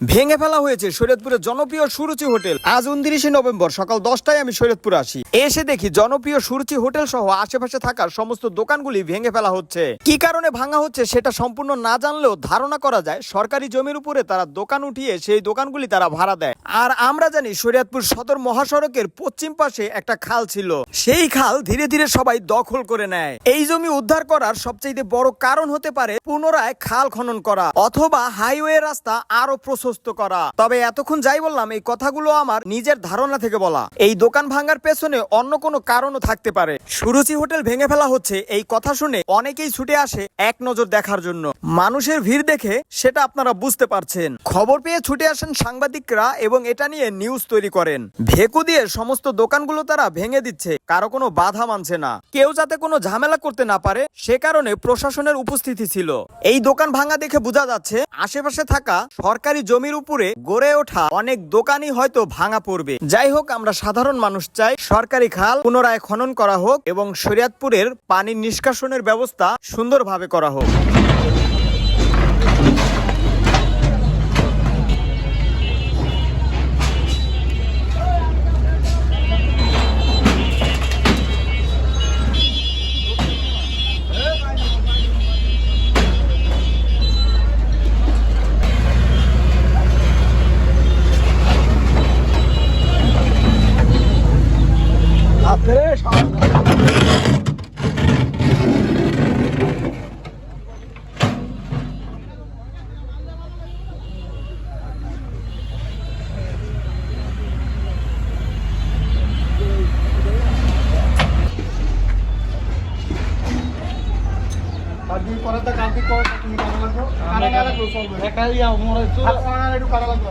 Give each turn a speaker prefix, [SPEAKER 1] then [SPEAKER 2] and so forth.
[SPEAKER 1] ভেঙে ফেলা হয়েছে শরীয়তপুরের জনপ্রিয় সুরুচি হোটেল। আজ উনত্রিশে নভেম্বর সকাল দশটায় আমি শরীয়তপুর আসি। এসে দেখি জনপ্রিয় সুরুচি হোটেল সহ আশেপাশে থাকা সমস্ত দোকানগুলি ভেঙে ফেলা হচ্ছে। কি কারণে ভাঙা হচ্ছে সেটা সম্পূর্ণ না জানলেও ধারণা করা যায়, সরকারি জমির উপরে তারা দোকান উঠিয়ে সেই দোকানগুলি তারা ভাড়া দেয়। আর আমরা জানি শরীয়তপুর সদর মহাসড়কের পশ্চিম পাশে একটা খাল ছিল। সেই খাল ধীরে ধীরে সবাই দখল করে নেয়। এই জমি উদ্ধার করার সবচেয়ে বড় কারণ হতে পারে পুনরায় খাল খনন করা, অথবা হাইওয়ে রাস্তা আরও প্রশস্ত করা। তবে এতক্ষণ যাই বললাম, এই কথাগুলো আমার নিজের ধারণা থেকে বলা। এই দোকান ভাঙার পেছনে অন্য কোনো কারণও থাকতে পারে। সুরুচি হোটেল ভেঙে ফেলা হচ্ছে, এই কথা শুনে অনেকেই ছুটে আসে এক নজর দেখার জন্য। মানুষের ভিড় দেখে সেটা আপনারা বুঝতে পারছেন। খবর পেয়ে ছুটে আসেন সাংবাদিকরা এবং এটা নিয়ে নিউজ তৈরি করেন। ভেকু দিয়ে সমস্ত দোকানগুলো তারা ভেঙে দিচ্ছে, কারও কোনো বাধা মানছে না। কেউ যাতে কোনো ঝামেলা করতে না পারে, সে কারণে প্রশাসনের উপস্থিতি ছিল। এই দোকান ভাঙা দেখে বোঝা যাচ্ছে, আশেপাশে থাকা সরকারি জমির উপরে গড়ে ওঠা অনেক দোকানই হয়তো ভাঙা পড়বে। যাই হোক, আমরা সাধারণ মানুষ চাই সরকারি খাল পুনরায় খনন করা হোক এবং শরিয়াতপুরের পানি নিষ্কাশনের ব্যবস্থা সুন্দরভাবে করা হোক।
[SPEAKER 2] দুই পরে তো কালকে তুমি কারা লাগবো? না লাগবো চলবে।
[SPEAKER 3] একাই
[SPEAKER 2] কারা লাগবে?